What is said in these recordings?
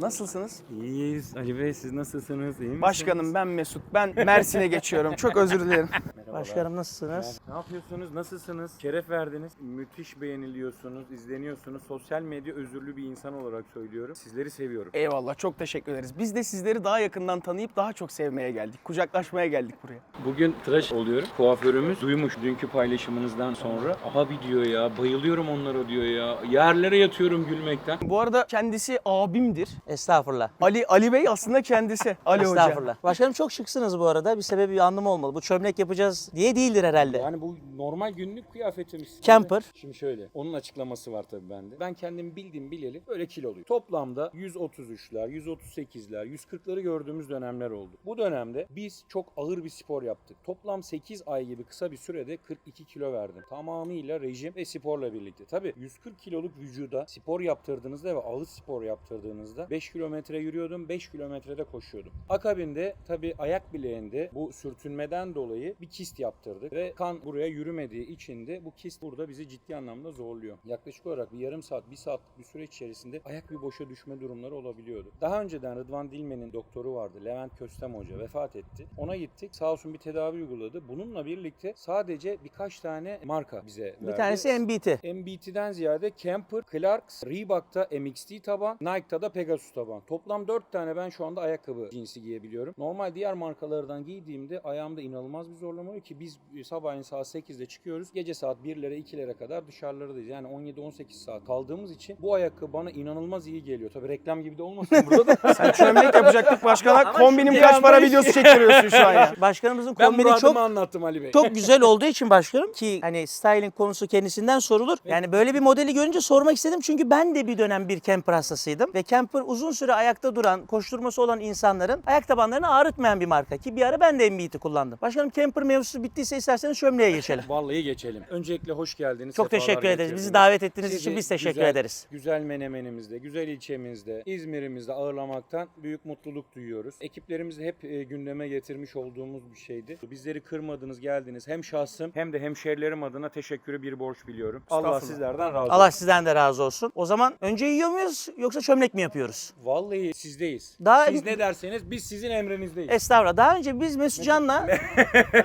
Nasılsınız? İyiyiz. Ali Bey siz nasılsınız? İyi misiniz? Başkanım ben Mesut. Ben Mersin'e geçiyorum. Çok özür dilerim. Merhabalar. Başkanım nasılsınız? Ne yapıyorsunuz? Nasılsınız? Şeref verdiniz. Müthiş beğeniliyorsunuz, izleniyorsunuz. Sosyal medya özürlü bir insan olarak söylüyorum. Sizleri seviyorum. Eyvallah çok teşekkür ederiz. Biz de sizleri daha yakından tanıyıp daha çok sevmeye geldik. Kucaklaşmaya geldik buraya. Bugün tıraş oluyorum. Kuaförümüz duymuş dünkü paylaşımınızdan sonra. Abi diyor ya bayılıyorum onlara diyor ya. Yerlere yatıyorum gülmekten. Bu arada kendisi abimdir. Estağfurullah. Ali Ali Bey aslında kendisi. Ali Hoca. Estağfurullah. Başkanım çok şıksınız bu arada. Bir sebebi bir anlamı olmalı. Bu çömlek yapacağız diye değildir herhalde. Yani bu normal günlük kıyafetimiz. Camper. Şimdi şöyle, onun açıklaması var tabii bende. Ben kendim bildiğim bileli böyle kiloluyum. Toplamda 133'ler, 138'ler, 140'ları gördüğümüz dönemler oldu. Bu dönemde biz çok ağır bir spor yaptık. Toplam 8 ay gibi kısa bir sürede 42 kilo verdim. Tamamıyla rejim ve sporla birlikte. Tabii 140 kiloluk vücuda spor yaptırdığınızda ve ağır spor yaptırdığınızda 5 kilometre yürüyordum, 5 kilometrede koşuyordum. Akabinde tabii ayak bileğinde bu sürtünmeden dolayı bir kist yaptırdık ve kan buraya yürümediği için de bu kist burada bizi ciddi anlamda zorluyor. Yaklaşık olarak bir yarım saat, bir saatlik bir süreç içerisinde ayak bir boşa düşme durumları olabiliyordu. Daha önceden Rıdvan Dilmen'in doktoru vardı. Levent Köstem Hoca vefat etti. Ona gittik. Sağ olsun bir tedavi uyguladı. Bununla birlikte sadece birkaç tane marka bize verdi. Bir tanesi MBT. MBT'den ziyade Camper, Clarks, Reebok'ta MXT taban, Nike'da da Pegasus taban. Toplam 4 tane ben şu anda ayakkabı cinsi giyebiliyorum. Normal diğer markalardan giydiğimde ayağımda inanılmaz bir zorlama oluyor ki biz sabahleyin saat 8'de çıkıyoruz. Gece saat 1'lere 2'lere kadar dışarılardayız. Yani 17-18 saat kaldığımız için bu ayakkabı bana inanılmaz iyi geliyor. Tabii reklam gibi de olmasın burada da. Sen çömlek yapacaktık başkana. Kombinim kaç para videosu çektiriyorsun şu an ya. Başkanımızın ben kombini muradımı çok anlattım Ali Bey. çok güzel olduğu için başkanım ki hani styling konusu kendisinden sorulur. Yani böyle bir modeli görünce sormak istedim çünkü ben de bir dönem bir camper hastasıydım ve camper uzun süre ayakta duran, koşturması olan insanların ayak tabanlarını ağrıtmayan bir marka ki bir ara ben de MBT kullandım. Başkanım camper mevzusu bittiyse isterseniz çömleğe geçelim. Vallahi geçelim. Öncelikle hoş geldiniz. Çok teşekkür ederiz. Bizi davet ettiğiniz Sizi için biz teşekkür güzel- ederiz. Güzel Menemen'imizde, güzel ilçemizde, İzmir'imizde ağırlamaktan büyük mutluluk duyuyoruz. Ekiplerimizi hep e, gündeme getirmiş olduğumuz bir şeydi. Bizleri kırmadınız, geldiniz. Hem şahsım hem de hemşerilerim adına teşekkürü bir borç biliyorum. Allah sizlerden razı olsun. Allah sizden de razı olsun. O zaman önce yiyor muyuz yoksa çömlek mi yapıyoruz? Vallahi sizdeyiz. Daha- Siz ne derseniz biz sizin emrinizdeyiz. Estağfurullah. Daha önce biz Mesut Can'la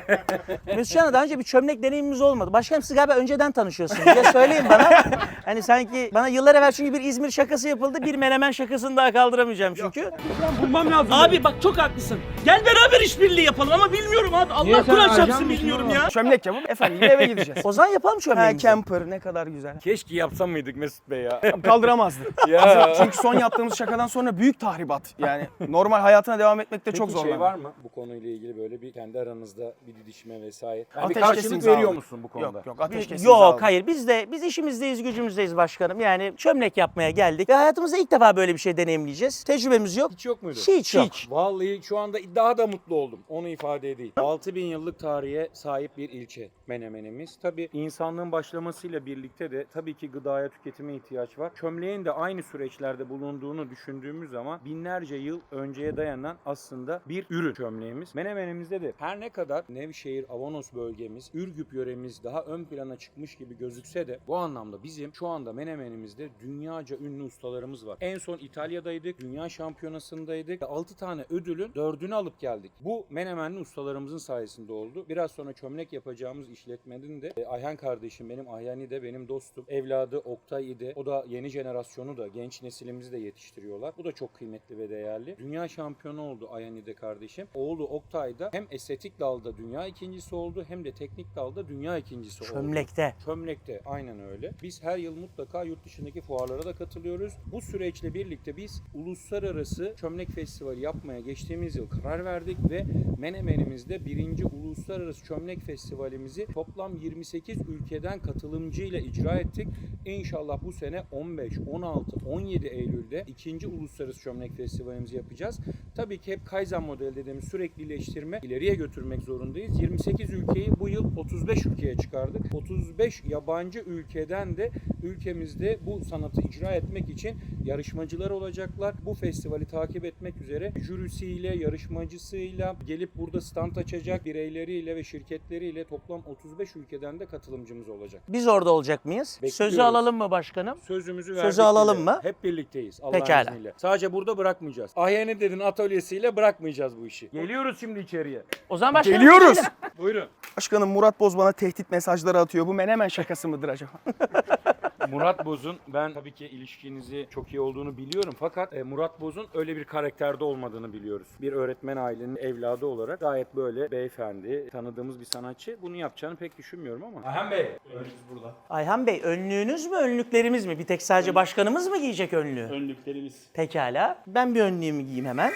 Mesut Can'la daha önce bir çömlek deneyimimiz olmadı. Başkanım siz galiba önceden tanışıyorsunuz. Ya söyleyin bana. Hani sanki bana yıllar evvel çünkü bir İzmir şakası yapıldı. Bir menemen şakasını daha kaldıramayacağım çünkü. Bulmam lazım. Abi bak çok haklısın. Gel beraber işbirliği yapalım ama bilmiyorum abi. Allah Kur'an çarpsın bilmiyorum ya. Çömlek yapıp efendim eve gideceğiz. O zaman yapalım Ha, çömleğimizi. camper ne kadar güzel. Keşke yapsam mıydık Mesut Bey ya. Kaldıramazdık. ya. Çünkü son yaptığımız şakadan sonra büyük tahribat. Yani normal hayatına devam etmekte çok Peki zor. şey var mı bu konuyla ilgili böyle bir kendi aranızda bir didişme vesaire? Yani bir Ateşkes karşılık veriyor musun bu konuda? Yok yok ateşkes Yok hayır biz de biz işimizdeyiz gücümüzdeyiz başkanım. Yani çömlek yapmaya geldik. Ve hayatımızda ilk defa böyle bir şey deneyimleyeceğiz. Tecrübemiz yok. Hiç yok muydu? Hiç yok. Vallahi şu anda daha da mutlu oldum. Onu ifade edeyim. 6000 yıllık tarihe sahip bir ilçe Menemenimiz. Tabii insanlığın başlamasıyla birlikte de tabii ki gıdaya tüketime ihtiyaç var. Çömleğin de aynı süreçlerde bulunduğunu düşündüğümüz zaman binlerce yıl önceye dayanan aslında bir ürün çömleğimiz. Menemenimizde de her ne kadar Nevşehir, Avanos bölgemiz, Ürgüp yöremiz daha ön plana çıkmış gibi gözükse de bu anlamda bizim şu anda Menemenimizde dünyaca ünlü ustalarımız var. En son İtalya'daydık, dünya şampiyonasındaydık. 6 tane ödülün 4'ünü alıp geldik. Bu Menemenli ustalarımızın sayesinde oldu. Biraz sonra çömlek yapacağımız işletmenin de e, Ayhan kardeşim benim, Ayhan'i de benim dostum. Evladı Oktay İde. O da yeni jenerasyonu da, genç neslimizi de yetiştiriyorlar. Bu da çok kıymetli ve değerli. Dünya şampiyonu oldu Ayhan İde kardeşim. Oğlu Oktay da hem estetik dalda dünya ikincisi oldu hem de teknik dalda dünya ikincisi oldu. Çömlekte. Çömlek'te aynen öyle. Biz her yıl mutlaka yurt dışındaki fuarlara da katılıyoruz. Bu süreçle birlikte biz uluslararası çömlek festivali yapmaya geçtiğimiz yıl karar verdik ve Menemenimizde birinci uluslararası çömlek festivalimizi toplam 28 ülkeden katılımcıyla icra ettik. İnşallah bu sene 15, 16, 17 Eylül'de ikinci uluslararası çömlek festivalimizi yapacağız. Tabii ki hep Kaizen model dediğimiz sürekli iyileştirme ileriye götürmek zorundayız. 28 ülkeyi bu yıl 35 ülkeye çıkardık. 35 yabancı ülkeden de ülkemizde bu sanatı icra etmek için yarışmacılar olacaklar. Bu festivali takip etmek üzere jürisiyle, yarışmacısıyla gelip burada stand açacak bireyleriyle ve şirketleriyle toplam 35 ülkeden de katılımcımız olacak. Biz orada olacak mıyız? Bekliyoruz. Sözü alalım mı başkanım? Sözümüzü Sözü verdik alalım bile. mı? Hep birlikteyiz Allah'ın Pekala. izniyle. Sadece burada bırakmayacağız. Ahyenin dedin atölyesiyle bırakmayacağız bu işi. Geliyoruz şimdi içeriye. O zaman başkanım. Geliyoruz. Buyurun. Başkanım Murat Boz bana tehdit mesajları atıyor. Bu menemen şakası mıdır acaba? Murat Boz'un ben tabii ki ilişkinizi çok iyi olduğunu biliyorum fakat e, Murat Boz'un öyle bir karakterde olmadığını biliyoruz. Bir öğretmen ailenin evladı olarak gayet böyle beyefendi, tanıdığımız bir sanatçı. Bunu yapacağını pek düşünmüyorum ama. Ayhan Bey. Ayhan Bey önlüğünüz mü önlüklerimiz mi? Bir tek sadece başkanımız mı giyecek önlüğü? Önlüklerimiz. Pekala. Ben bir önlüğümü giyeyim hemen.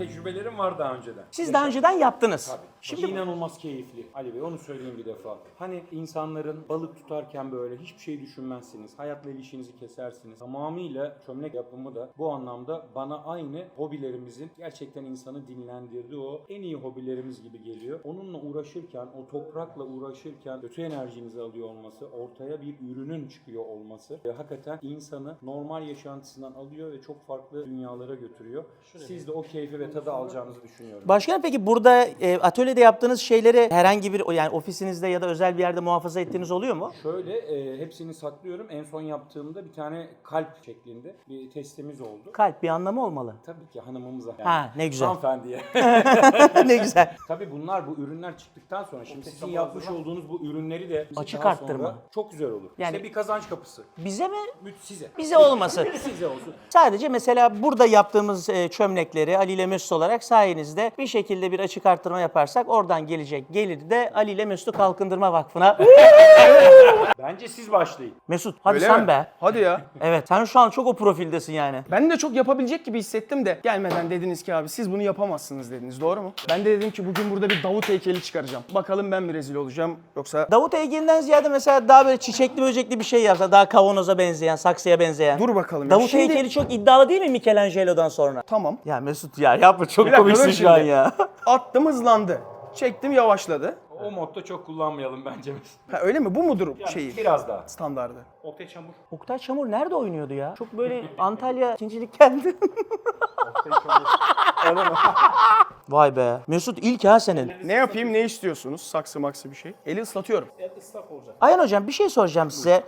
Benim tecrübelerim var daha önceden. Siz daha önceden yaptınız. Tabii. Şimdi Şimdi inanılmaz keyifli. Ali Bey onu söyleyeyim bir defa. Hani insanların balık tutarken böyle hiçbir şey düşünmezsiniz. Hayatla ilişkinizi kesersiniz. Tamamıyla çömlek yapımı da bu anlamda bana aynı hobilerimizin gerçekten insanı dinlendirdiği o en iyi hobilerimiz gibi geliyor. Onunla uğraşırken, o toprakla uğraşırken kötü enerjinizi alıyor olması, ortaya bir ürünün çıkıyor olması e, hakikaten insanı normal yaşantısından alıyor ve çok farklı dünyalara götürüyor. Siz de o keyfi ve tadı alacağınızı düşünüyorum. Başkanım peki burada e, atölyede yaptığınız şeyleri herhangi bir yani ofisinizde ya da özel bir yerde muhafaza ettiğiniz oluyor mu? Şöyle e, hepsini saklıyorum. En son yaptığımda bir tane kalp şeklinde bir testimiz oldu. Kalp bir anlamı olmalı. Tabii ki hanımımıza. Yani Ha, ne güzel. Hanımefendiye. ne güzel. Tabii bunlar bu ürünler çıktıktan sonra şimdi sizin yapmış olduğunuz bu ürünleri de Açık arttırma. Çok güzel olur. Yani- Yani bir kazanç kapısı. Bize mi? Size. Bize olmasın. Size olsun. Sadece mesela burada yaptığımız e, çömlekleri Ali ile Mesut olarak sayenizde bir şekilde bir açık arttırma yaparsak oradan gelecek gelir de Ali ile Mesut'u Kalkındırma Vakfı'na. Bence siz başlayın. Mesut hadi Öyle sen mi? be. Hadi ya. Evet sen şu an çok o profildesin yani. Ben de çok yapabilecek gibi hissettim de gelmeden dediniz ki abi siz bunu yapamazsınız dediniz. Doğru mu? Ben de dedim ki bugün burada bir Davut heykeli çıkaracağım. Bakalım ben mi rezil olacağım yoksa... Davut Ege'nden ziyade mesela daha böyle çiçekli böcekli bir şey yapsa daha kavanoza benzeyen, saksıya benzeyen. Dur bakalım. ya. Davut Şimdi- heykeli çok iddialı değil mi Michelangelo'dan sonra? Tamam. Ya Mesut ya yapma çok Bir dakika, komiksin dur şu an şimdi. ya. Attım hızlandı. Çektim yavaşladı. O modda çok kullanmayalım bence. Ha, öyle mi? Bu mudur şeyi? Biraz daha. Standardı. Oktay Çamur. Oktay Çamur nerede oynuyordu ya? Çok böyle Antalya ikincilik geldi. Vay be. Mesut ilk ha senin. Ne yapayım ne istiyorsunuz? Saksı maksı bir şey. Eli ıslatıyorum. Ayhan hocam bir şey soracağım size.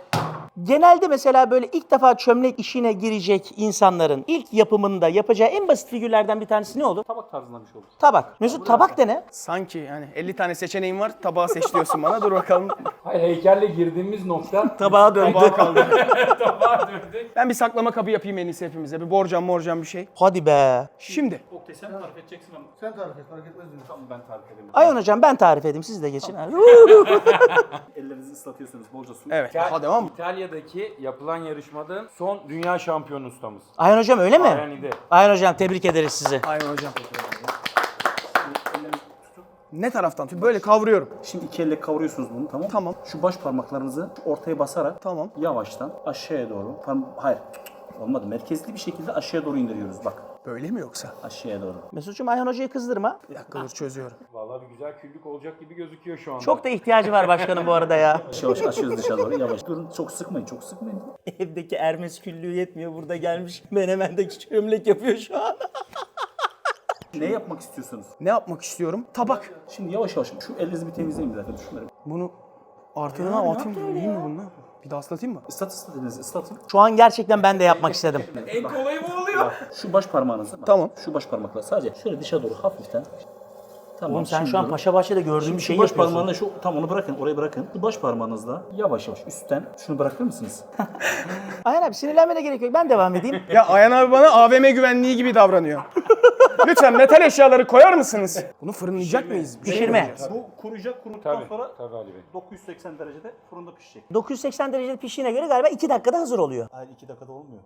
Genelde mesela böyle ilk defa çömlek işine girecek insanların ilk yapımında yapacağı en basit figürlerden bir tanesi ne olur? Tabak tarzında bir şey olur. Tabak. Mesut tabak de ne? Sanki yani 50 tane seçeneğim var. Tabağı seç diyorsun bana. Dur bakalım. Hayır heykelle girdiğimiz nokta Tabağa döndü. Tabağa kaldı. tabağa döndü. Ben bir saklama kabı yapayım en iyisi hepimize. Bir borcam morcam bir şey. Hadi be. Şimdi. Oktay sen tarif edeceksin ama. Sen tarif et, fark etmez diyor. Tamam ben tarif edeyim. Ayhan hocam ben tarif edeyim siz de geçin. Ellerinizi ıslatıyorsunuz, bolca su. Evet. Ha devam mı? İtalya'daki yapılan yarışmada son dünya şampiyonu ustamız. Ayhan hocam öyle mi? Ayhan'ide. Ayhan hocam tebrik ederiz sizi. Aynen hocam. Ne taraftan? Böyle kavruyorum. Şimdi iki elle kavuruyorsunuz bunu tamam Tamam. Şu baş parmaklarınızı ortaya basarak Tamam. yavaştan aşağıya doğru. Parm- Hayır. Olmadı. Merkezli bir şekilde aşağıya doğru indiriyoruz bak. Böyle mi yoksa? Aşağıya doğru. Mesut'cum Ayhan hocayı kızdırma. Bir dakika dur çözüyorum. Vallahi bir güzel küllük olacak gibi gözüküyor şu anda. Çok da ihtiyacı var başkanım bu arada ya. Yavaş yavaş açıyoruz dışarı doğru. Yavaş. Durun çok sıkmayın. Çok sıkmayın. Evdeki Ermes küllüğü yetmiyor. Burada gelmiş menemendeki çömlek yapıyor şu an. Ne yapmak istiyorsunuz? Ne yapmak istiyorum? Tabak. Şimdi yavaş yavaş şu elinizi bir temizleyin bir dakika. Bunu artırına atayım mı? İyi mi bunu? Bir daha ıslatayım mı? Islat ıslat elinizi ıslatın. Şu an gerçekten ben de yapmak istedim. En kolayı bu oluyor. Şu baş parmağınızı. bak, Tamam. Şu baş parmakla sadece şöyle dışa doğru hafiften. Tamam. Oğlum sen şimdi şu an. Paşa Bahçe'de gördüğüm bir Şu şeyi baş yapıyorsun. parmağınla şu tam onu bırakın orayı bırakın. Şu baş parmağınızla yavaş yavaş üstten şunu bırakır mısınız? Ayhan abi sinirlenmene gerek yok. Ben devam edeyim. Ya Ayhan abi bana AVM güvenliği gibi davranıyor. Lütfen metal eşyaları koyar mısınız? Bunu fırınlayacak mıyız? Bir şey mi Pişirme. yapacağız? Bu kuruyacak kuruduktan Tabii, sonra tabii Ali Bey. 980 derecede fırında pişecek. 980 derecede piştiğine göre galiba 2 dakikada hazır oluyor. Hayır 2 dakikada olmuyor.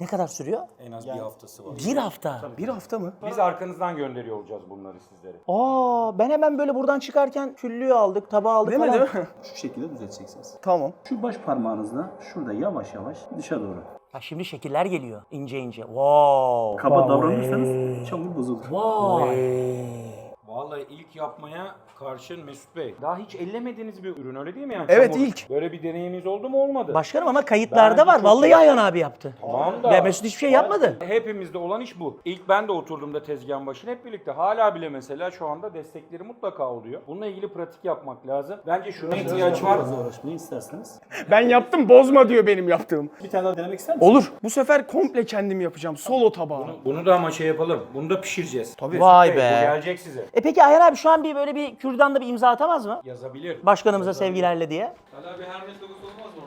Ne kadar sürüyor? En az bir haftası var. Bir hafta. Bir hafta mı? Biz arkanızdan gönderiyor olacağız bunları sizlere. Aa ben hemen böyle buradan çıkarken küllüğü aldık, tabağı aldık Değil mi falan. değil mi? Şu şekilde düzelteceksiniz. tamam. Şu baş parmağınızla şurada yavaş yavaş dışa doğru. Ha şimdi şekiller geliyor ince ince. Wow. Kaba davranırsanız çamur bozulur. Vallahi ilk yapmaya karşın Mesut Bey. Daha hiç ellemediğiniz bir ürün öyle değil mi yani? Evet, Çamur. ilk. Böyle bir deneyiminiz oldu mu olmadı? Başkanım ama kayıtlarda Bence var. çok Vallahi iyi. Ayhan abi yaptı. Tamam da. Ya Mesut hiçbir şey yapmadı. Hepimizde olan iş bu. İlk ben de oturduğumda tezgahın başına hep birlikte. Hala bile mesela şu anda destekleri mutlaka oluyor. Bununla ilgili pratik yapmak lazım. Bence şuna ihtiyaç var. Fazla uğraşmayı isterseniz. Ben yaptım bozma diyor benim yaptığım. Bir tane daha denemek ister misiniz? Olur. Bu sefer komple kendim yapacağım. Solo tabağı. Bunu da ama şey yapalım. Bunu da pişireceğiz. Tabii. Vay Bey, be. Bu gelecek size. E peki Ayhan abi şu an bir böyle bir kürdanda bir imza atamaz mı? Yazabilir. Başkanımıza sevgilerle diye. Hala bir Hermes logosu olmaz mı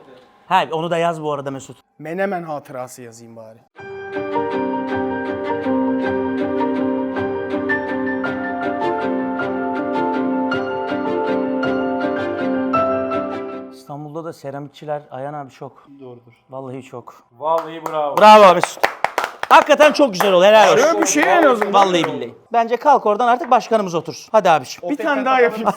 ortaya? Ha onu da yaz bu arada Mesut. Menemen hatırası yazayım bari. İstanbul'da da seramikçiler Ayhan abi çok. Doğrudur. Vallahi çok. Vallahi bravo. Bravo Mesut. Hakikaten çok güzel oldu. Helal olsun. Şöyle bir şey en azından. Vallahi billahi. Bence kalk oradan artık başkanımız otursun. Hadi abiciğim. Bir tane daha yapayım.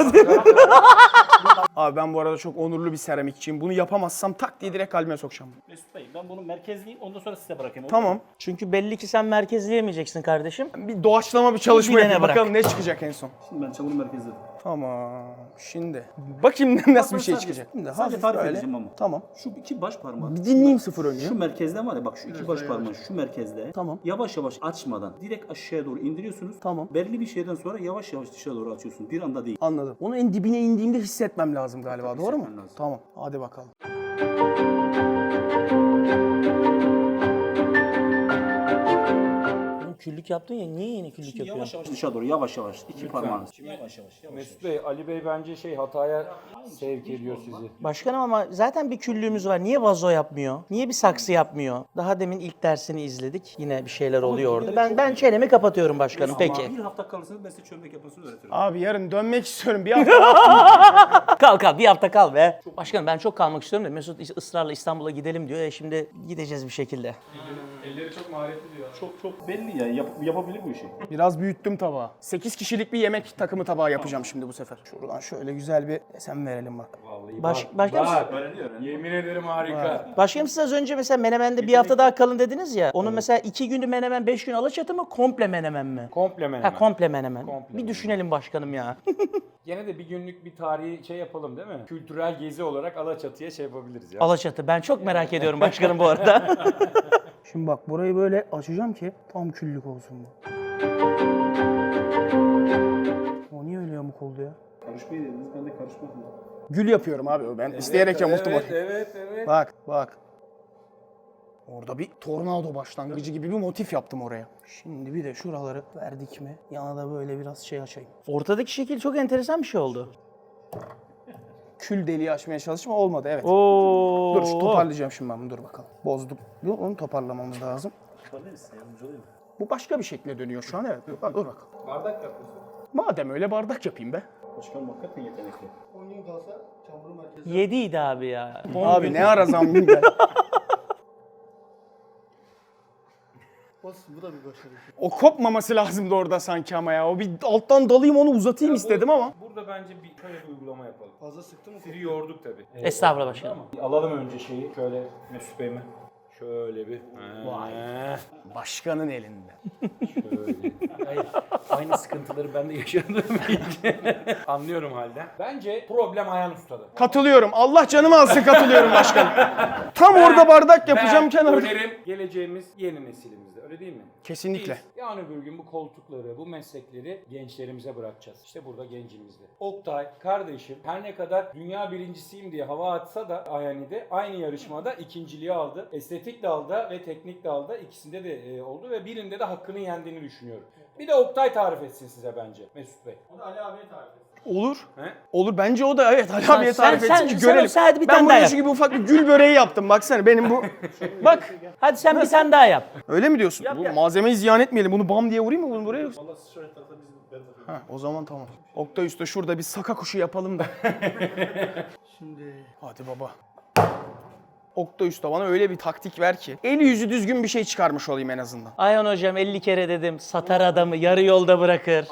Abi ben bu arada çok onurlu bir seramikçiyim. Bunu yapamazsam tak diye direkt kalbime sokacağım. Mesut Bey ben bunu merkezleyeyim ondan sonra size bırakayım. olur mu? Tamam. Çünkü belli ki sen merkezleyemeyeceksin kardeşim. Bir doğaçlama bir çalışma Bir yapayım. bırak. Bakalım ne çıkacak en son. Şimdi ben çamuru merkezledim. Tamam. Şimdi. Bakayım nasıl bir şey Sadece- çıkacak. Şimdi Sadece hafif tarif böyle. edeceğim ama. Tamam. Şu iki baş parmağı. Bir dinleyeyim sıfır önce. Şu merkezde var ya bak şu iki baş parmağı şu merkezde. Tamam. Yavaş yavaş açmadan direkt aşağıya doğru indiriyorsunuz. Tamam. Belli bir şeyden sonra yavaş yavaş dışarı doğru açıyorsunuz. Bir anda değil. Anladım. Onu en dibine indiğimde hissetmem lazım galiba. Doğru mu? hissetmen lazım. Tamam. Hadi bakalım. Küllük yaptın ya niye yine küllük yapıyorsun? Yavaş yavaş dışarı doğru yavaş yavaş. iki parmağınız. Yavaş yavaş. yavaş. Mesut Bey, Ali Bey bence şey hataya sevk ediyor sizi. Başkanım ama zaten bir küllüğümüz var. Niye vazo yapmıyor? Niye bir saksı yapmıyor? Daha demin ilk dersini izledik. Yine bir şeyler oluyor orada. Ben ben çenemi kapatıyorum başkanım. Peki. Bir hafta kalırsanız ben size çömlek yapmasını öğretirim. Abi yarın dönmek istiyorum. Bir hafta. Kal kal bir hafta kal be. Başkanım ben çok kalmak istiyorum da Mesut ısrarla İstanbul'a gidelim diyor. E şimdi gideceğiz bir şekilde. Elleri çok maharetli diyor. Çok çok belli ya yap, yapabilir bu işi. Biraz büyüttüm tabağı. 8 kişilik bir yemek takımı tabağı yapacağım şimdi bu sefer. Şuradan şöyle güzel bir sen verelim bak. Vallahi Baş- bak, başka mısın? bak. Yemin ederim harika. Başkanım siz az önce mesela Menemen'de bir hafta daha kalın dediniz ya. Onun mesela iki günü Menemen, beş gün Alaçatı mı? Komple Menemen mi? Komple menemen. Ha komple Menemen. Komple bir menemen. düşünelim başkanım ya. Gene de bir günlük bir tarihi şey yapalım değil mi? Kültürel gezi olarak Alaçatı'ya şey yapabiliriz ya. Alaçatı. Ben çok merak ediyorum başkanım bu arada. Şimdi bak burayı böyle açacağım ki tam küllük olsun bu. O niye öyle yamuk oldu ya? Karışmayı dediniz ben de karışmadım. Gül yapıyorum abi. Ben isteyerek yamulttum evet, orayı. evet, evet. Bak bak. Orada bir tornado başlangıcı gibi bir motif yaptım oraya. Şimdi bir de şuraları verdik mi? Yana da böyle biraz şey açayım. Ortadaki şekil çok enteresan bir şey oldu. Kül deliği açmaya çalıştım olmadı evet. Oo. Dur şu toparlayacağım şimdi ben bunu, dur bakalım. Bozdum. Onu toparlamamız lazım. Yardımcı olayım. Bu başka bir şekle dönüyor şu an evet. Dur, dur bakalım. Bardak yapıyorsun. Madem öyle bardak yapayım be. Başkan hakikaten yetenekli. 10 gün kalsa çamuru merkezi. Yediydi abi ya. Abi ne ara zam yiyeyim ben. Olsun bu da bir başarı. O kopmaması lazımdı orada sanki ama ya. O bir alttan dalayım onu uzatayım istedim ama. Burada bence bir şöyle bir uygulama yapalım. Fazla sıktı mı? Siri yoğurduk tabii. Estağfurullah başkanım. Alalım önce şeyi. Şöyle Mesut Bey mi? Şöyle bir. Vay. Ee, Başkanın elinde. Şöyle. Hayır. Aynı sıkıntıları ben de yaşadığım için. Anlıyorum halde. Bence problem Ayhan Usta'da. Katılıyorum. Allah canımı alsın katılıyorum başkanım. Tam orada bardak yapacağım Ben kenarda. önerim geleceğimiz yeni nesilimizde. Öyle değil mi? Kesinlikle. Biz yarın öbür gün bu koltukları, bu meslekleri gençlerimize bırakacağız. İşte burada gencimizde. Oktay kardeşim her ne kadar dünya birincisiyim diye hava atsa da Ayani'de aynı yarışmada ikinciliği aldı. Estetik dalda ve teknik dalda ikisinde de e, oldu ve birinde de hakkını yendiğini düşünüyorum. Bir de Oktay tarif etsin size bence Mesut Bey. Onu Ali abiye tarif et. Olur. He? Olur. Bence o da evet Ali abiye sen- tarif sen- etsin ki sen görelim. hadi bir ben tane daha buraya yap. şu gibi ufak bir gül böreği yaptım. Baksana benim bu. Bak. Hadi sen bir tane daha yap. Öyle mi diyorsun? bu malzemeyi ziyan etmeyelim. Bunu bam diye vurayım mı bunu buraya? Valla siz şöyle tarafta biz ben. Ha, o zaman tamam. Oktay Usta şurada bir saka kuşu yapalım da. Şimdi Hadi baba. Oktay Usta bana öyle bir taktik ver ki. Eli yüzü düzgün bir şey çıkarmış olayım en azından. Ayhan hocam 50 kere dedim satar adamı yarı yolda bırakır.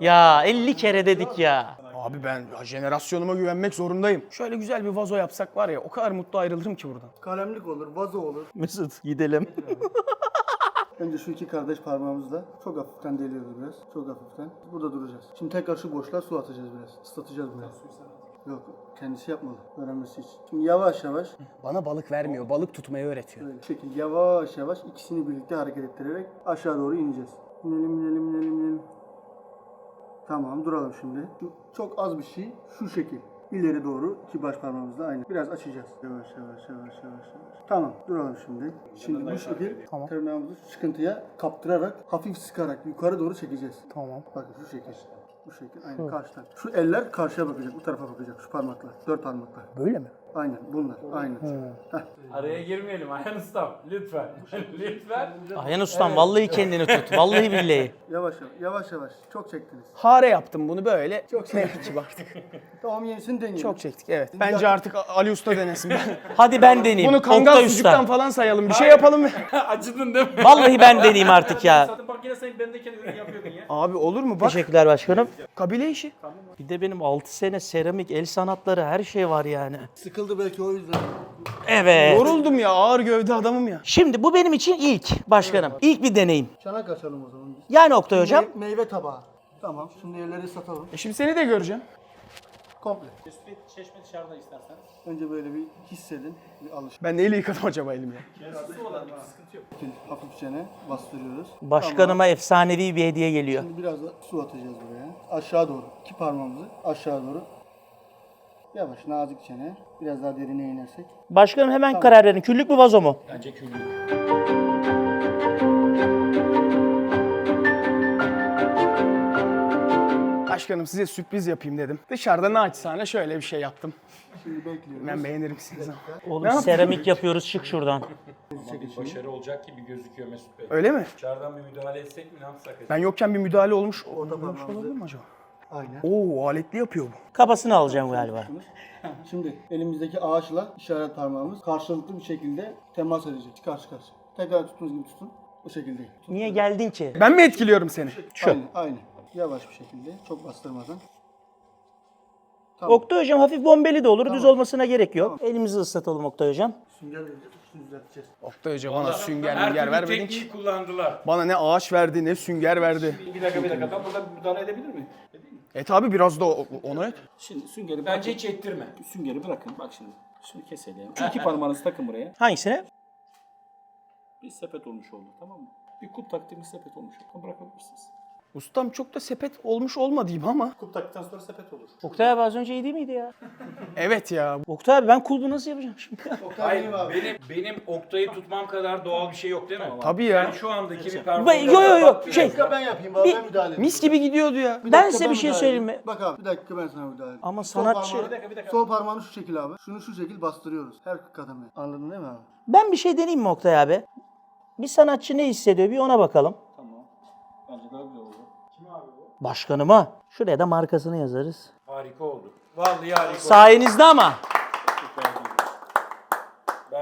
Ya 50 kere dedik ya. Abi ben ya jenerasyonuma güvenmek zorundayım. Şöyle güzel bir vazo yapsak var ya o kadar mutlu ayrılırım ki buradan. kalemlik olur, vazo olur. Mesut gidelim. Önce şu iki kardeş parmağımızla çok hafiften deliyoruz biraz. Çok hafiften. Burada duracağız. Şimdi tekrar şu boşluğa su atacağız biraz. Islatacağız biraz. Yok kendisi yapmalı. Öğrenmesi için. Şimdi yavaş yavaş Bana balık vermiyor, balık tutmayı öğretiyor. böyle şekil yavaş yavaş ikisini birlikte hareket ettirerek aşağı doğru ineceğiz. İnelim inelim inelim inelim. Tamam duralım şimdi. Şu çok az bir şey şu şekil. İleri doğru iki baş parmağımızla aynı. Biraz açacağız. Yavaş yavaş yavaş yavaş yavaş. Tamam duralım şimdi. Şimdi bu şekil tırnağımızı çıkıntıya kaptırarak hafif sıkarak yukarı doğru çekeceğiz. Tamam. Bakın şu şekil. Bu şekil aynı karşıdan. Şu eller karşıya bakacak, bu tarafa bakacak şu parmaklar. Dört parmaklar. Böyle mi? Aynen bunlar. Aynen. Heh. Araya girmeyelim Ayhan Ustam. Lütfen. Lütfen. Ayhan ustam vallahi kendini tut. Vallahi billahi. Yavaş yavaş, yavaş yavaş. Çok çektiniz. Hare yaptım bunu böyle. Çok ne ki baktık. Tamam yenisini deneyelim. Çok çektik evet. Bence artık Ali Usta denesin. Hadi ben deneyeyim. Bunu kangal Oktay sucuktan usta. falan sayalım. Bir şey yapalım mı? Acıdın değil mi? Vallahi ben deneyeyim artık ya. Zaten bak yine sen bendeyken ürün yapıyordun ya. Abi olur mu? Bak Teşekkürler başkanım. kabile işi. Bir de benim 6 sene seramik, el sanatları her şey var yani. Sıkıldı belki o yüzden. Evet. Yoruldum ya ağır gövde adamım ya. Şimdi bu benim için ilk başkanım. İlk bir deneyim. Çanak açalım o zaman biz. Yani Oktay hocam. Me- meyve tabağı. Tamam. Şimdi yerleri satalım. E şimdi seni de göreceğim. Komple. Çeşme dışarıda istersen. Önce böyle bir hissedin. Bir alış. Ben neyle yıkadım acaba elimi ya? Şekil Hafifçene bastırıyoruz. Başkanıma efsanevi bir hediye geliyor. Şimdi biraz da su atacağız buraya. Aşağı doğru. İki parmağımızı aşağı doğru. Yavaş nazik çene. Biraz daha derine inersek. Başkanım hemen karar verin. Küllük mü vazo mu? Bence küllük. Başkanım size sürpriz yapayım dedim. Dışarıda naçizane şöyle bir şey yaptım. Şimdi bekliyoruz. Ben beğenir misiniz ama? Oğlum seramik yapıyoruz çık şuradan. Ama bir başarı olacak gibi gözüküyor Mesut Bey. Öyle mi? Dışarıdan bir müdahale etsek mi ne yapsak? Ben yokken bir müdahale olmuş, olmuş olabilir mi acaba? Aynen. Oo aletli yapıyor bu. Kafasını alacağım galiba. Şimdi elimizdeki ağaçla işaret parmağımız karşılıklı bir şekilde temas edecek. Karşı karşı. Tekrar tuttuğunuz gibi tutun. Bu şekilde. Tutun. Niye geldin ki? Ben mi etkiliyorum seni? Aynı, aynı. Yavaş bir şekilde. Çok bastırmadan. Tamam. Oktay hocam hafif bombeli de olur. Düz olmasına gerek yok. Elimizi ıslatalım Oktay hocam. Sünger. Üstünü düzelteceğiz. Oktay Hoca bana sünger türlü vermedin ki. kullandılar. Bana ne ağaç verdi ne sünger verdi. Bir dakika bir dakika. Tam burada müdahale edebilir miyim? Et abi biraz da ona et. Şimdi süngeri Bence bırakın. hiç ettirme. Süngeri bırakın. Bak şimdi. Şunu keselim. Şu iki parmağınızı takın buraya. Hangisine? Bir sepet olmuş oldu tamam mı? Bir kup taktığımız sepet olmuş oldu. Bırakabilirsiniz. Ustam çok da sepet olmuş olmadıyım ama. Kup taktıktan sonra sepet olur. Oktay abi az önce iyi değil miydi ya? Evet ya. Oktay abi ben kulbu nasıl yapacağım şimdi? Hayır benim, benim Oktay'ı tutmam kadar doğal bir şey yok değil mi? Tabii ya. Yani şu andaki bir Ba- performans. yo yo yo şey. dakika ben yapayım. Bir- ben müdahale edeyim. Mis gibi gidiyordu ya. Bir Ben dakika size bir şey müdahale söyleyeyim edeyim. mi? Bak abi bir dakika ben sana müdahale edeyim. Ama Sol sanatçı- parmağını- Bir dakika, bir dakika. Sol parmağını şu şekil abi. Şunu şu şekil bastırıyoruz. Her kademe. Anladın değil mi abi? Ben bir şey deneyeyim mi Oktay abi? Bir sanatçı ne hissediyor bir ona bakalım. Tamam. Bence daha güzel oldu. Başkanıma. Şuraya da markasını yazarız. Harika oldu. Vallahi harika oldu. Sayenizde ama.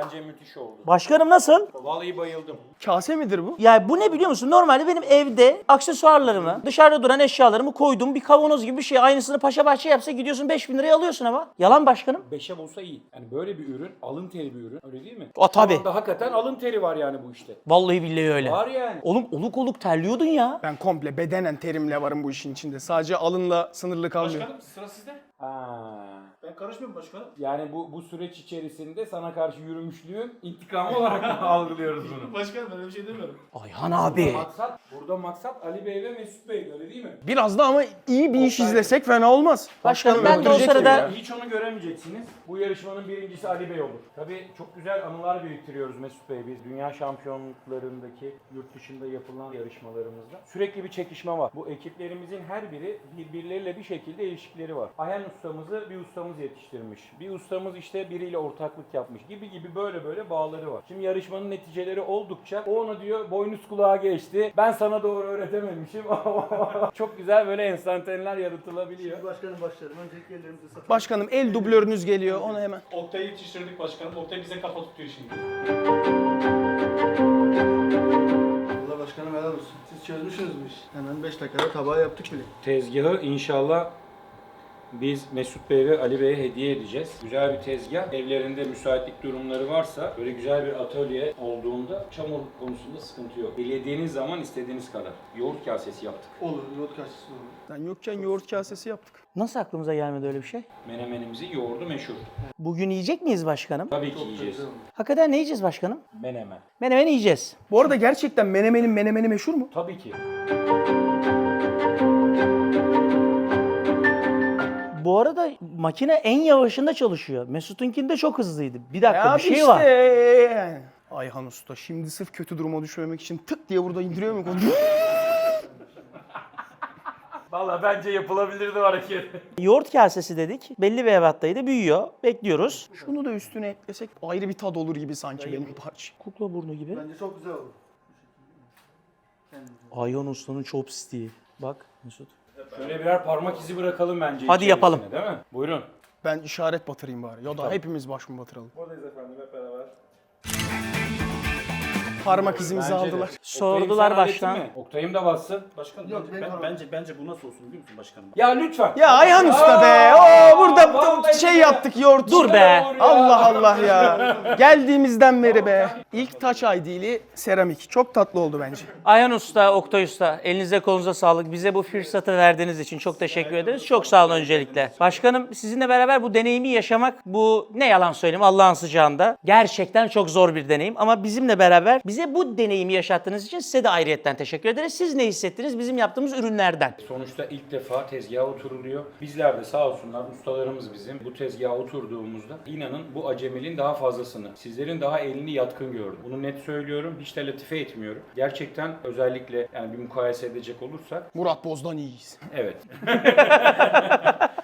Bence müthiş oldu. Başkanım nasıl? Vallahi bayıldım. Kase midir bu? Ya bu ne biliyor musun? Normalde benim evde aksesuarlarımı, dışarıda duran eşyalarımı koyduğum bir kavanoz gibi bir şey. Aynısını Paşa Bahçe yapsa gidiyorsun 5000 liraya alıyorsun ama. Yalan başkanım. Beşe bulsa iyi. Yani böyle bir ürün, alın teri bir ürün. Öyle değil mi? O tabii. Şu anda hakikaten alın teri var yani bu işte. Vallahi billahi öyle. Var yani. Oğlum oluk oluk terliyordun ya. Ben komple bedenen terimle varım bu işin içinde. Sadece alınla sınırlı kalmıyor. Başkanım sıra sizde. Ha. Ben karışmıyorum başkanım. Yani bu bu süreç içerisinde sana karşı yürümüşlüğün intikamı olarak algılıyoruz bunu. Başkanım ben öyle bir şey demiyorum. Ayhan abi. Maksat, burada maksat Ali Bey ve Mesut Bey öyle değil mi? Biraz da ama iyi bir iş izlesek fena olmaz. Başkanım ben de o sırada gibi Hiç onu göremeyeceksiniz. Bu yarışmanın birincisi Ali Bey olur. Tabii çok güzel anılar biriktiriyoruz Mesut Bey. Biz dünya şampiyonluklarındaki yurt dışında yapılan yarışmalarımızda sürekli bir çekişme var. Bu ekiplerimizin her biri birbirleriyle bir şekilde ilişkileri var. Ayhan ustamızı bir ustamız yetiştirmiş. Bir ustamız işte biriyle ortaklık yapmış gibi gibi böyle böyle bağları var. Şimdi yarışmanın neticeleri oldukça o ona diyor boynuz kulağa geçti. Ben sana doğru öğretememişim. çok güzel böyle enstantaneler yaratılabiliyor. Başkanım başlayalım. Öncelikle ellerimizi satalım. Başkanım el dublörünüz geliyor onu hemen. Oktay'ı yetiştirdik başkanım. Oktay bize kafa tutuyor şimdi. Allah başkanım helal olsun. Siz çözmüşsünüz bu işi. Hemen 5 dakikada tabağı yaptık bile. Tezgahı inşallah biz Mesut Bey ve Ali Bey'e hediye edeceğiz. Güzel bir tezgah. Evlerinde müsaitlik durumları varsa böyle güzel bir atölye olduğunda çamur konusunda sıkıntı yok. Dilediğiniz zaman istediğiniz kadar. Yoğurt kasesi yaptık. Olur. Yoğurt kaşısı olur. Sen yokken yoğurt kasesi yaptık. Nasıl aklımıza gelmedi öyle bir şey? Menemenimizin yoğurdu meşhur. Bugün yiyecek miyiz başkanım? Tabii ki yiyeceğiz. Hakikaten ne yiyeceğiz başkanım? Menemen. Menemen yiyeceğiz. Bu arada gerçekten menemenin menemeni meşhur mu? Tabii ki. Bu arada makine en yavaşında çalışıyor. Mesut'unkinde çok hızlıydı. Bir dakika Ya bir şey işte var. yani. Ayhan Usta şimdi sırf kötü duruma düşmemek için tık diye burada indiriyor mu? Valla bence yapılabilirdi o hareket. Yoğurt kasesi dedik. Belli bir ebattaydı. Büyüyor. Bekliyoruz. Şunu da üstüne eklesek ayrı bir tad olur gibi sanki benim parça. Kukla burnu gibi. Bence çok güzel olur. Ayhan Usta'nın chopstick'i. Bak Mesut. Şöyle birer parmak izi bırakalım bence. Hadi içerisine, yapalım. Değil mi? Buyurun. Ben işaret batırayım bari. Ya da hepimiz baş mı batıralım? Buradayız efendim hep beraber. Parmak izimizi Bence de. aldılar. Sordular baştan. Oktay'ım da bassın. Başkanım Yok, bence, ben bence bence bu nasıl olsun biliyor musun başkanım? Ya lütfen. Ya Ayhan Usta be. Oo burada vallahi şey ya. yaptık yoğurt. Dur be. ya. Allah Allah ya. Geldiğimizden beri be. İlk Touch ID'li seramik. Çok tatlı oldu bence. Ayhan Usta, Oktay Usta elinize kolunuza sağlık. Bize bu fırsatı verdiğiniz için çok teşekkür ederiz. Çok sağ olun öncelikle. Başkanım sizinle beraber bu deneyimi yaşamak bu ne yalan söyleyeyim Allah'ın sıcağında. Gerçekten çok zor bir deneyim ama bizimle beraber bize bu deneyimi yaşattığınız için size de ayrıyetten teşekkür ederiz. Siz ne hissettiniz bizim yaptığımız ürünlerden? Sonuçta ilk defa tezgaha oturuluyor. Bizler de sağ olsunlar ustalarımız bizim bu tezgaha oturduğumuzda inanın bu acemiliğin daha fazlasını, sizlerin daha elini yatkın gördüm. Bunu net söylüyorum, hiç de latife etmiyorum. Gerçekten özellikle yani bir mukayese edecek olursak Murat Boz'dan iyiyiz. evet.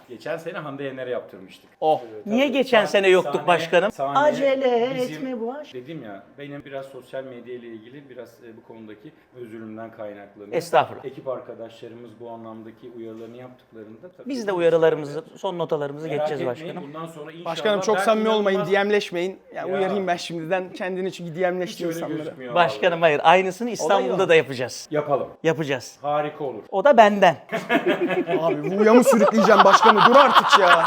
Geçen sene Hande Yener'e yaptırmıştık. Oh. Niye geçen sene yoktuk Sahneye- başkanım? sahneye Acele bizim- etme bu aşk. Dedim ya benim biraz sosyal medya ile ilgili biraz e, bu konudaki özürümden kaynaklanıyor. Estağfurullah. Ekip arkadaşlarımız bu anlamdaki uyarılarını yaptıklarında tabii Biz de uyarılarımızı, son notalarımızı Merak geçeceğiz etmeyin, başkanım. Bundan sonra inşallah Başkanım çok ben samimi olmayın, inanılmaz- DM'leşmeyin. Yani Ya. uyarayım ben şimdiden kendini çünkü Hiç DM'leşti öyle insanlara. gözükmüyor Başkanım hayır aynısını İstanbul'da da yapacağız. Yapalım. Yapacağız. Harika olur. O da benden. Abi bu mı sürükleyeceğim başkanı? Dur artık ya.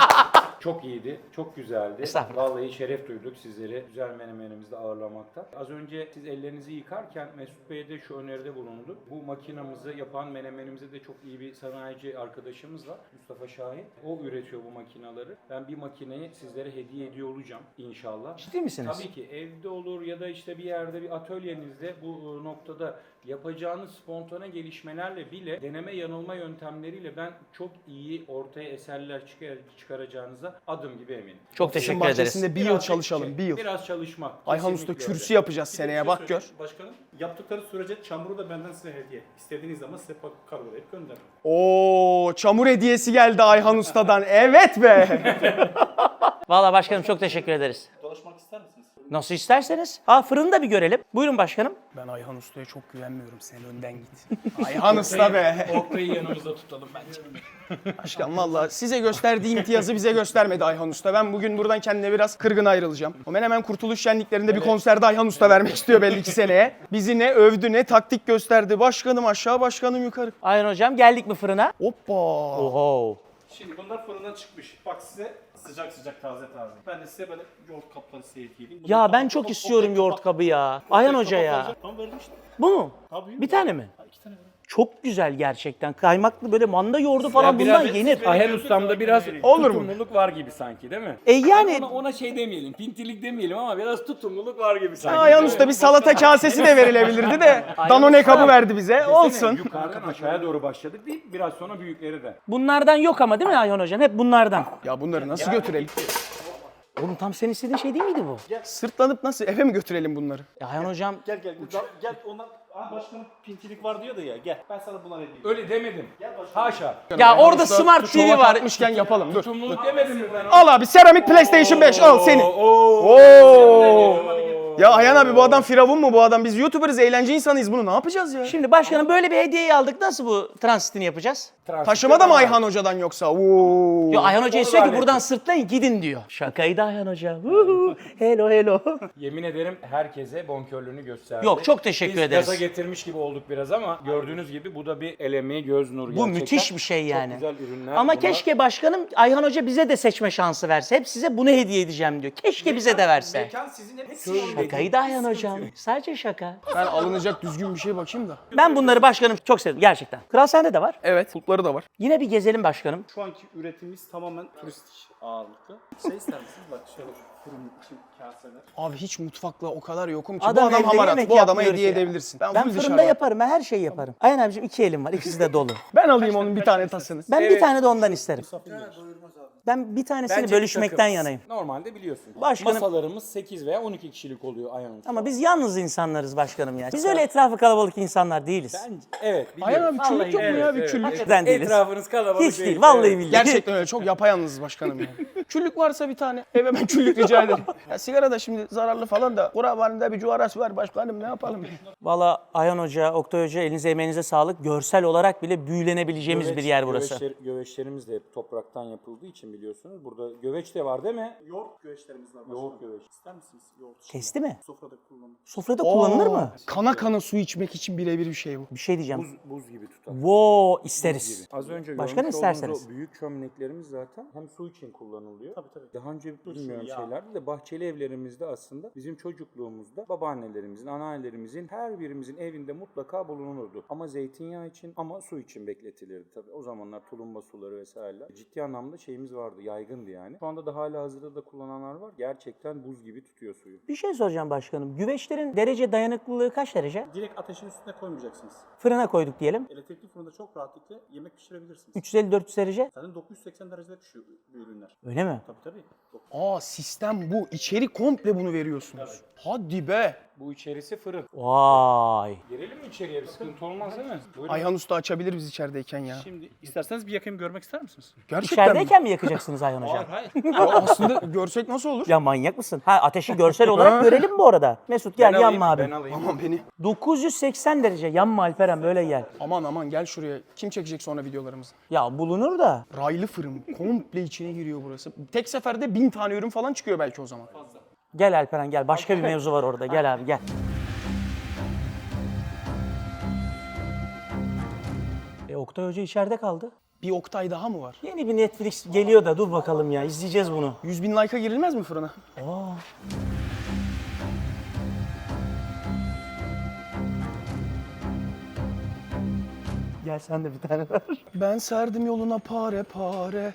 Çok iyiydi, çok güzeldi. Estağfurullah. Vallahi şeref duyduk sizleri güzel menemenimizde ağırlamakta. Az önce siz ellerinizi yıkarken Mesut Bey de şu öneride bulundu. Bu makinamızı yapan menemenimize de çok iyi bir sanayici arkadaşımız var. Mustafa Şahin. O üretiyor bu makinaları. Ben bir makineyi sizlere hediye ediyor olacağım inşallah. Ciddi misiniz? Tabii ki evde olur ya da işte bir yerde bir atölyenizde bu e, noktada yapacağınız spontane gelişmelerle bile deneme yanılma yöntemleriyle ben çok iyi ortaya eserler çıkar, çıkaracağınıza adım gibi eminim. Çok Ofisin teşekkür ederiz. bahçesinde bir yıl Birazcık çalışalım, şey, bir yıl. Biraz çalışmak. Ayhan Usta kesinlikle kürsü öyle. yapacağız seneye bak gör. Başkanım yaptıkları sürece çamuru da benden size hediye. İstediğiniz zaman size pak- kargolayıp gönderirim. Oo, çamur hediyesi geldi Ayhan Usta'dan. Evet be. Valla başkanım çok teşekkür ederiz. Nasıl isterseniz. Ha fırını da bir görelim. Buyurun başkanım. Ben Ayhan Usta'ya çok güvenmiyorum. Sen önden git. Ayhan Usta be. Oktay'ı yanımızda tutalım bence. Başkan valla size gösterdiği imtiyazı bize göstermedi Ayhan Usta. Ben bugün buradan kendine biraz kırgın ayrılacağım. O hemen kurtuluş şenliklerinde bir konserde Ayhan Usta vermek istiyor belli ki seneye. Bizi ne övdü ne taktik gösterdi. Başkanım aşağı başkanım yukarı. Ayhan hocam geldik mi fırına? Hoppa. Oho. Şimdi bunlar fırından çıkmış. Bak size sıcak sıcak taze taze. Ben de size böyle yoğurt kapları edeyim. Ya ben çok istiyorum yoğurt kabı ya. Ayhan hoca ya. Tamam verdim işte. Bu mu? Tabii. Bir tane mi? Ha, iki tane verdim. Çok güzel gerçekten. Kaymaklı böyle manda yoğurdu falan bundan yenir. Ayhan Ustam'da biraz Olur mu? tutumluluk var gibi sanki değil mi? E yani Ona, ona şey demeyelim, pintilik demeyelim ama biraz tutumluluk var gibi sanki. Ayhan değil mi? Usta bir salata kasesi de verilebilirdi de. Danone kabı verdi bize. Desene, Olsun. Yukarıdan aşağıya doğru başladık deyip biraz sonra büyükleri de. bunlardan yok ama değil mi Ayhan hocam? Hep bunlardan. Ya bunları nasıl götürelim? Oğlum tam senin istediğin şey değil miydi bu? Sırtlanıp nasıl eve mi götürelim bunları? Ya Ayhan hocam Gel gel gel, gel onlar Aa, başkanım pintilik var diyor da ya gel ben sana bunları edeyim. Öyle demedim. Haşa. ya orada Smart TV var. atmışken yapalım dur. Tutumluluk demedim mi ben? Al abi seramik PlayStation 5 al senin. Oo. Ya Ayhan abi bu adam firavun mu bu adam? Biz YouTuber'ız, eğlence insanıyız. Bunu ne yapacağız ya? Şimdi başkanım böyle bir hediyeyi aldık. Nasıl bu transitini yapacağız? Taşıma da mı Ayhan Hoca'dan yoksa? Oo. Yo Ayhan Hoca istiyor ki da buradan sırtlayın gidin diyor. Şakaydı Ayhan Hoca. Huhu. hello hello. Yemin ederim herkese bonkörlüğünü gösterdi. Yok, çok teşekkür Biz ederiz. gaza getirmiş gibi olduk biraz ama gördüğünüz gibi bu da bir el emeği göz nuru Bu gerçekten. müthiş bir şey yani. Çok güzel ürünler. Ama Buna- keşke başkanım Ayhan Hoca bize de seçme şansı verse. Hep size bunu hediye edeceğim diyor. Keşke bize de verse. Mekan sizin hep Şakaydı Ayhan Hocam. Sadece şaka. Ben alınacak düzgün bir şey bakayım da. Ben bunları başkanım çok sevdim gerçekten. Kral sende de var. Evet, pultları da var. Yine bir gezelim başkanım. Şu anki üretimimiz tamamen turist ağırlıklı. Şey ister misiniz? Bak şöyle kaseler. Abi hiç mutfakla o kadar yokum ki. Adam bu adam evde hamarat. yemek Bu adama yapmıyor hediye ki. edebilirsin. Ben, Ben full fırında dışarıda. yaparım. Ben her şeyi yaparım. Ayhan abicim iki elim var. İkisi de dolu. Ben alayım onun bir tane tasını. Ben bir tane de ondan isterim. Ben bir tanesini Bence bölüşmekten takım. yanayım. Normalde biliyorsun. Başkanım- Masalarımız 8 veya 12 kişilik oluyor Ayhan Usta. Ama biz yalnız insanlarız başkanım ya. Biz öyle etrafı kalabalık insanlar değiliz. Bence, evet biliyorum. Ayhan abi küllük Vallahi yok mu ya bir evet. küllük? Hakikaten değiliz. Etrafınız kalabalık Hiç değil. Vallahi Evet. billahi. Gerçekten öyle çok yapayalnız başkanım yani. küllük varsa bir tane eve ben küllük rica ederim. Ya sigara da şimdi zararlı falan da kurabanında bir cuvarası var başkanım ne yapalım? Valla Ayhan Hoca, Oktay Hoca elinize emeğinize sağlık. Görsel olarak bile büyülenebileceğimiz bir yer burası. Göveçler, göveçlerimiz de hep topraktan yapıldığı için biliyorsunuz. Burada göveç de var değil mi? Yoğurt güveçlerimiz var. Yoğurt başkanım. göveç. İster misiniz? Yoğurt. Kesti mi? Sofrada kullanılır. Sofrada kullanılır mı? Kana kana su içmek için birebir bir şey bu. Bir şey diyeceğim. Buz, buz gibi tutar. Wow isteriz. Az önce Başka ne görmüş olduğunuz isterseniz? o büyük çömleklerimiz zaten hem su için kullanılıyor. Tabii tabii. Daha önce bilmiyorum yağ. Şeylerdi de bahçeli evlerimizde aslında bizim çocukluğumuzda babaannelerimizin, anneannelerimizin her birimizin evinde mutlaka bulunurdu. Ama zeytinyağı için ama su için bekletilirdi tabii. O zamanlar tulumba suları vesaireler. Ciddi anlamda şeyimiz vardı, yaygındı yani. Şu anda da hala hazırda da kullananlar var. Gerçekten buz gibi tutuyor suyu. Bir şey soracağım başkanım. Güveçlerin derece dayanıklılığı kaç derece? Direkt ateşin üstüne koymayacaksınız. Fırına koyduk diyelim. Elektrikli fırında çok rahatlıkla yemek pişirebilirsiniz. 350-400 derece. Zaten 980 derecede pişiyor bu ürünler. Öyle mi? Tabii tabii. Aa sistem bu. İçeri komple bunu veriyorsunuz. Hadi be. Bu içerisi fırın. Vay. Girelim mi içeriye? Bir sıkıntı olmaz değil mi? Buyurun. Ayhan Usta açabilir biz içerideyken ya. Şimdi isterseniz bir yakayım görmek ister misiniz? Gerçekten mi? İçerideyken mi yakacaksınız Ayhan Hocam? hayır. Ya aslında görsek nasıl olur? Ya manyak mısın? Ha ateşi görsel olarak görelim bu arada. Mesut gel Ben alayım, yanma abi. Ben alayım. Aman beni. 980 derece yanma Alperen böyle gel. Aman aman gel şuraya. Kim çekecek sonra videolarımızı? Ya bulunur da. Raylı fırın. Komple içine giriyor burası. Tek seferde bin tane ürün falan çıkıyor belki o zaman. Gel Alperen gel. Başka bir mevzu var orada. Gel abi gel. E Oktay Hoca içeride kaldı. Bir Oktay daha mı var? Yeni bir Netflix geliyor da dur bakalım ya izleyeceğiz bunu. 100 bin like'a girilmez mi fırına? Gel sen de bir tane ver. Ben serdim yoluna pare pare.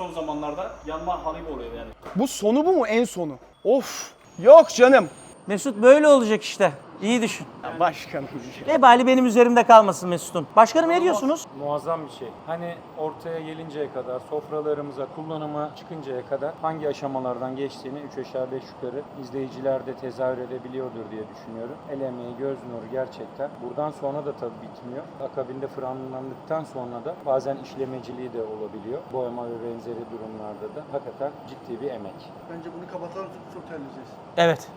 Son zamanlarda yanma hali oluyor yani. Bu sonu bu mu en sonu? Of. Yok canım. Mesut böyle olacak işte. İyi düşün. Ya başkanım. Vebali benim üzerimde kalmasın Mesut'un. Başkanım ne diyorsunuz? Muazzam bir şey. Hani ortaya gelinceye kadar, sofralarımıza, kullanıma çıkıncaya kadar hangi aşamalardan geçtiğini 3 aşağı 5 yukarı izleyiciler de tezahür edebiliyordur diye düşünüyorum. El emeği, göz nuru gerçekten. Buradan sonra da tabii bitmiyor. Akabinde fırınlandıktan sonra da bazen işlemeciliği de olabiliyor. Boyama ve benzeri durumlarda da hakikaten ciddi bir emek. Bence bunu kapatalım çok terleyeceğiz. Evet.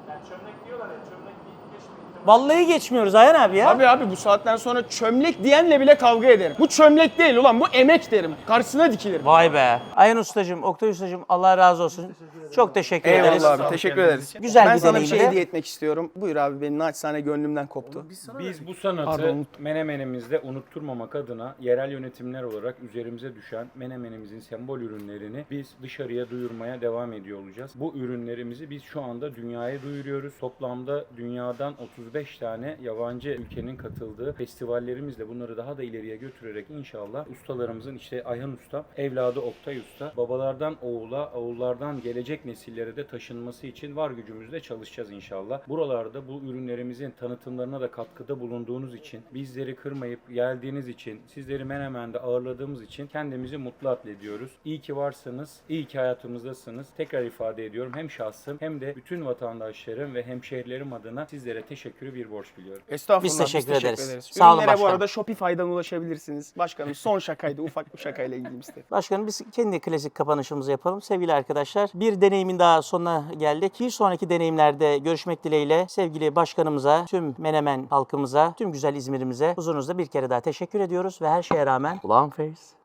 Vallahi geçmiyoruz Ayhan abi ya. Abi abi bu saatten sonra çömlek diyenle bile kavga ederim. Bu çömlek değil ulan bu emek derim. Karşısına dikilir. Vay be. Ayhan Ustacığım, Oktay Ustacığım Allah razı olsun. Çok teşekkür ederiz. Eyvallah abi teşekkür ederiz. Güzel ben bir sana bir şey deneyimdi. hediye etmek istiyorum. Buyur abi benim naçizane gönlümden koptu. Biz bu sanatı Pardon, unuttum. Menemenimizde unutturmamak adına yerel yönetimler olarak üzerimize düşen Menemenimizin sembol ürünlerini biz dışarıya duyurmaya devam ediyor olacağız. Bu ürünlerimizi biz şu anda dünyaya duyuruyoruz. Toplamda dünyadan 35 tane yabancı ülkenin katıldığı festivallerimizle bunları daha da ileriye götürerek inşallah ustalarımızın işte Ayhan Usta, evladı Oktay Usta, babalardan oğula, oğullardan gelecek nesillere de taşınması için var gücümüzle çalışacağız inşallah. Buralarda bu ürünlerimizin tanıtımlarına da katkıda bulunduğunuz için, bizleri kırmayıp geldiğiniz için, sizleri Menemen'de ağırladığımız için kendimizi mutlu addediyoruz. İyi ki varsınız, iyi ki hayatımızdasınız. Tekrar ifade ediyorum hem şahsım hem de bütün vatandaşlarım ve hemşehrilerim adına sizlere sizlere teşekkürü bir borç biliyorum. Estağfurullah. Biz teşekkür ederiz. ederiz. Sağ olun Ürünlere bu başkanım. arada Shopify'dan ulaşabilirsiniz. Başkanım son şakaydı. Ufak bir şakayla ilgili istedim. Başkanım biz kendi klasik kapanışımızı yapalım. Sevgili arkadaşlar bir deneyimin daha sonuna geldik. Bir sonraki deneyimlerde görüşmek dileğiyle sevgili başkanımıza, tüm Menemen halkımıza, tüm güzel İzmir'imize huzurunuzda bir kere daha teşekkür ediyoruz ve her şeye rağmen Ulan Face